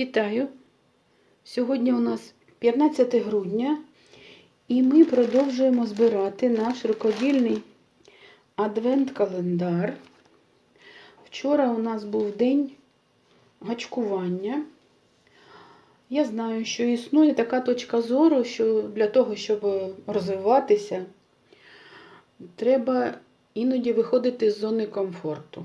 Вітаю! Сьогодні у нас 15 грудня і ми продовжуємо збирати наш рукодільний адвент-календар. Вчора у нас був день гачкування. Я знаю, що існує така точка зору, що для того, щоб розвиватися, треба іноді виходити з зони комфорту.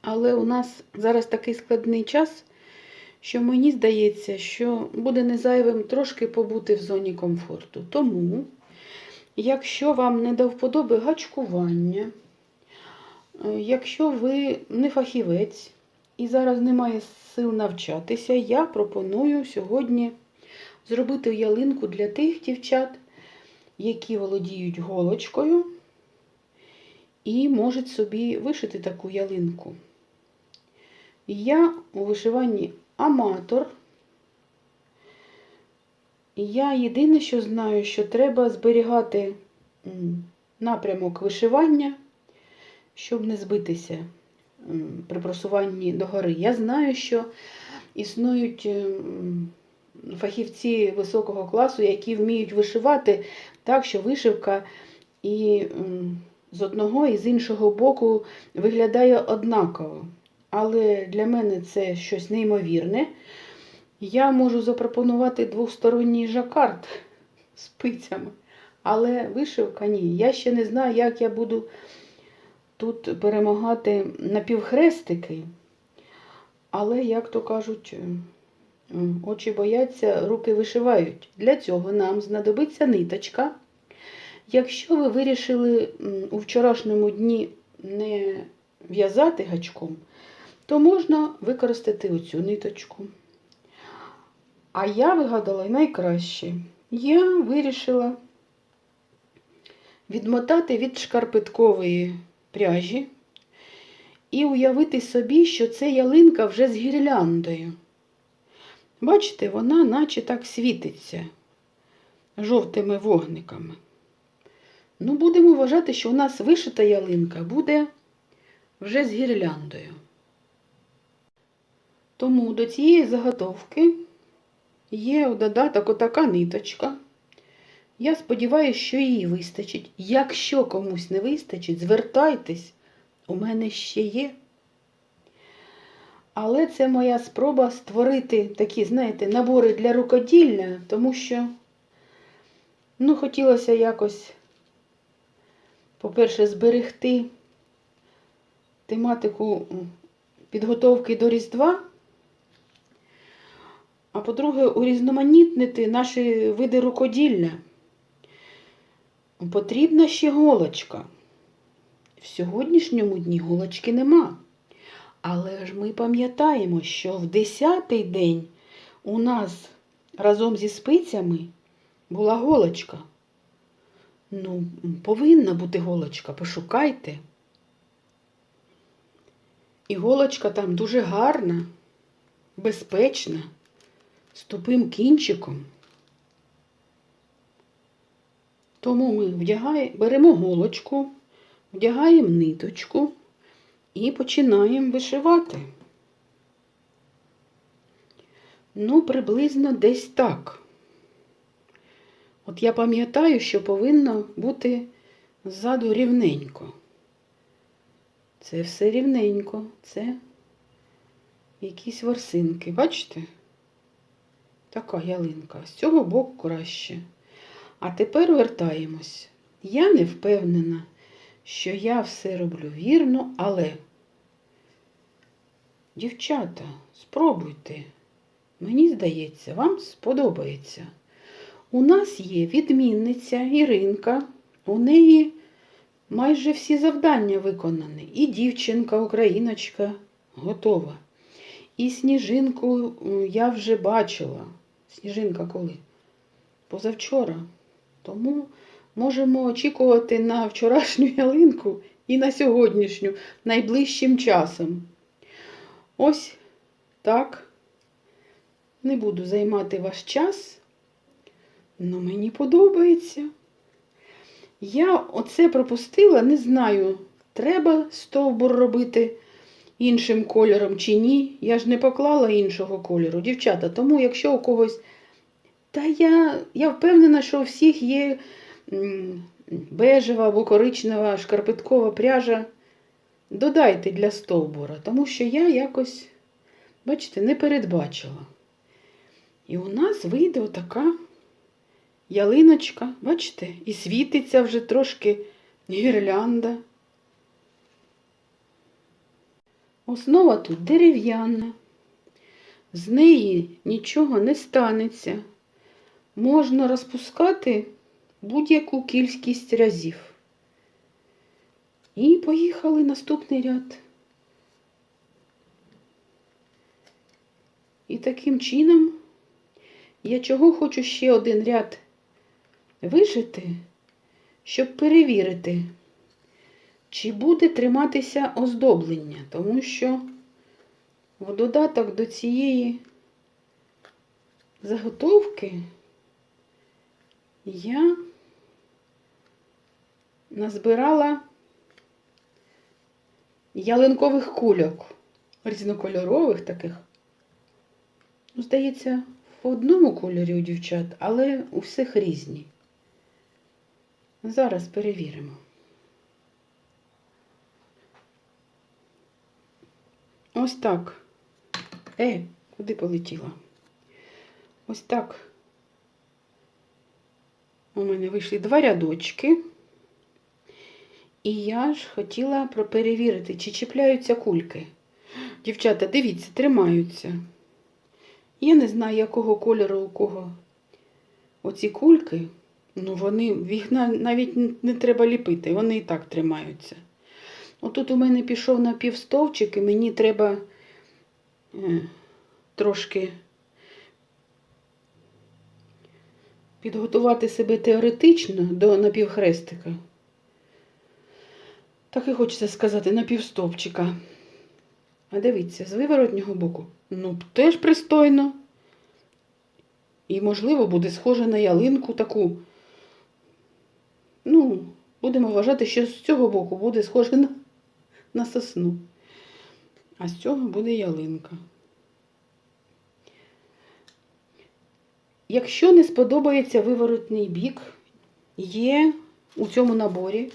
Але у нас зараз такий складний час, що мені здається, що буде не зайвим трошки побути в зоні комфорту. Тому, якщо вам не до вподоби гачкування, е, якщо ви не фахівець і зараз немає сил навчатися, я пропоную сьогодні зробити ялинку для тих дівчат, які володіють голочкою і можуть собі вишити таку ялинку. Я у вишиванні аматор. Я єдине, що знаю, що треба зберігати напрямок вишивання, щоб не збитися при просуванні догори. Я знаю, що існують фахівці високого класу, які вміють вишивати так, що вишивка і з одного і з іншого боку виглядає однаково. Але для мене це щось неймовірне. Я можу запропонувати двосторонній жакард з пицями, але вишивка ні. Я ще не знаю, як я буду тут перемагати напівхрестики. Але, як то кажуть, очі бояться, руки вишивають. Для цього нам знадобиться ниточка. Якщо ви вирішили у вчорашньому дні не в'язати гачком, то можна використати оцю ниточку. А я вигадала найкраще. Я вирішила відмотати від шкарпеткової пряжі і уявити собі, що це ялинка вже з гірляндою. Бачите, вона наче так світиться жовтими вогниками. Ну, будемо вважати, що у нас вишита ялинка буде вже з гірляндою. Тому до цієї заготовки є у додаток отака ниточка. Я сподіваюся, що її вистачить. Якщо комусь не вистачить, звертайтесь, у мене ще є. Але це моя спроба створити такі, знаєте, набори для рукоділля, тому що, ну, хотілося якось, по-перше, зберегти тематику підготовки до Різдва. А по-друге, урізноманітнити наші види рукоділля. Потрібна ще голочка. В сьогоднішньому дні голочки нема. Але ж ми пам'ятаємо, що в 10-й день у нас разом зі спицями була голочка. Ну, повинна бути голочка, пошукайте. І голочка там дуже гарна, безпечна з тупим кінчиком. Тому ми вдягаємо, беремо голочку, вдягаємо ниточку і починаємо вишивати. Ну, приблизно десь так. От я пам'ятаю, що повинно бути ззаду рівненько. Це все рівненько, це якісь ворсинки. Бачите? Така ялинка. З цього боку краще. А тепер вертаємось. Я не впевнена, що я все роблю вірно, але, дівчата, спробуйте. Мені здається, вам сподобається. У нас є відмінниця Іринка, у неї майже всі завдання виконані. І дівчинка, україночка готова. І сніжинку я вже бачила. Сніжинка коли? Позавчора. Тому можемо очікувати на вчорашню ялинку і на сьогоднішню найближчим часом. Ось так. Не буду займати ваш час, але мені подобається. Я оце пропустила, не знаю, треба стовбур робити іншим кольором чи ні. Я ж не поклала іншого кольору, дівчата. Тому, якщо у когось. Та я, я впевнена, що у всіх є бежева або коричнева шкарпеткова пряжа. Додайте для стовбура, тому що я якось, бачите, не передбачила. І у нас вийде отака ялиночка, бачите, і світиться вже трошки гірлянда. Основа тут дерев'яна, з неї нічого не станеться. Можна розпускати будь-яку кількість разів. І поїхали наступний ряд. І таким чином я чого хочу ще один ряд вишити, щоб перевірити, чи буде триматися оздоблення, тому що в додаток до цієї заготовки я назбирала ялинкових кульок, різнокольорових таких. Ну, Здається, в одному кольорі у дівчат, але у всіх різні. Зараз перевіримо. Ось так. Е, куди полетіла? Ось так. У мене вийшли два рядочки. І я ж хотіла перевірити, чи чіпляються кульки. Дівчата, дивіться, тримаються. Я не знаю, якого кольору у кого оці кульки. Ну, вони їх навіть не треба ліпити, вони і так тримаються. Отут у мене пішов на півстовчик, і мені треба е, трошки підготувати себе теоретично до напівхрестика. Так і хочеться сказати, напівстовчика. А дивіться, з виворотнього боку. Ну, теж пристойно. І, можливо, буде схоже на ялинку таку. Ну, будемо вважати, що з цього боку буде схоже на, на сосну. А з цього буде ялинка. Якщо не сподобається виворотний бік, є у цьому наборі,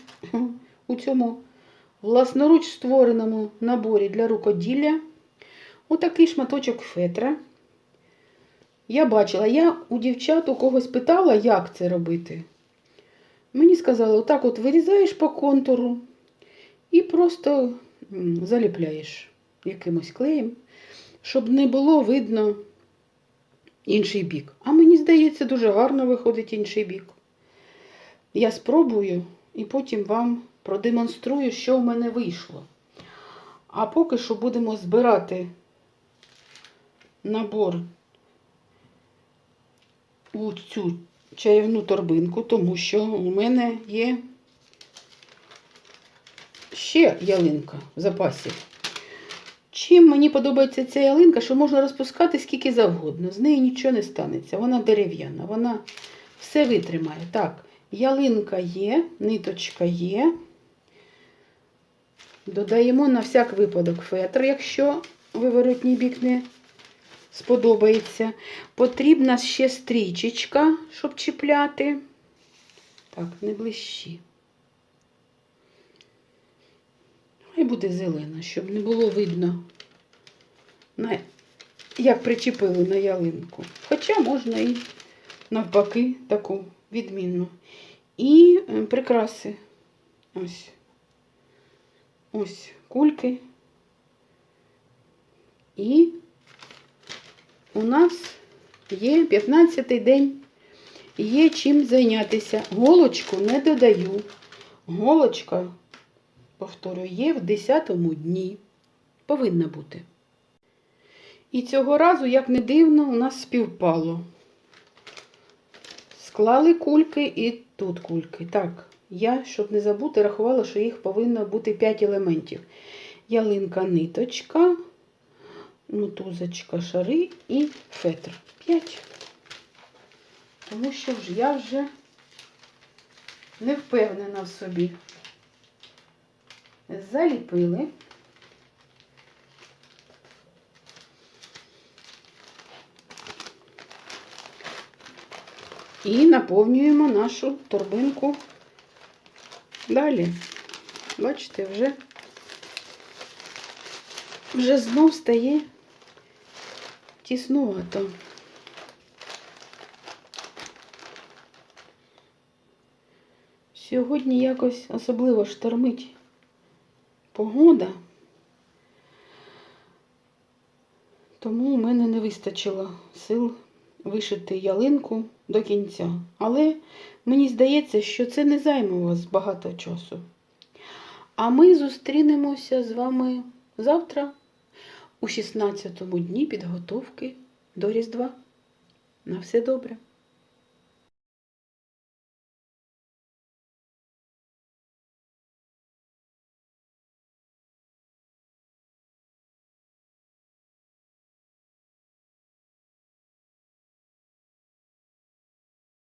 у цьому власноруч створеному наборі для рукоділля отакий шматочок фетра. Я бачила, я у дівчат у когось питала, як це робити. Мені сказали, отак от вирізаєш по контуру і просто заліпляєш якимось клеєм, щоб не було видно інший бік. А мені здається, дуже гарно виходить інший бік. Я спробую і потім вам продемонструю, що в мене вийшло. А поки що будемо збирати набор у цю чарівну торбинку, тому що у мене є ще ялинка в запасі. Чим мені подобається ця ялинка, що можна розпускати скільки завгодно. З неї нічого не станеться. Вона дерев'яна, вона все витримає. Так, ялинка є, ниточка є. Додаємо на всяк випадок фетр, якщо виворотній бік не сподобається. Потрібна ще стрічечка, щоб чіпляти. Так, не блищі. Хай буде зелена, щоб не було видно, на... як причепили на ялинку. Хоча можна і навпаки таку відмінну. І е, прикраси. Ось. Ось кульки. І у нас є 15-й день, є чим зайнятися. Голочку не додаю. Голочка, повторюю, є в 10-му дні. Повинна бути. І цього разу, як не дивно, у нас співпало. Склали кульки і тут кульки. Так, я, щоб не забути, рахувала, що їх повинно бути 5 елементів. Ялинка, ниточка, мотузочка, шари і фетр. 5. Тому що я вже не впевнена в собі заліпили. І наповнюємо нашу торбинку далі. Бачите, вже вже знов стає тіснувато. Сьогодні якось особливо штормить погода, тому у мене не вистачило сил вишити ялинку до кінця. Але мені здається, що це не займе у вас багато часу. А ми зустрінемося з вами завтра у 16-му дні підготовки до Різдва. На все добре!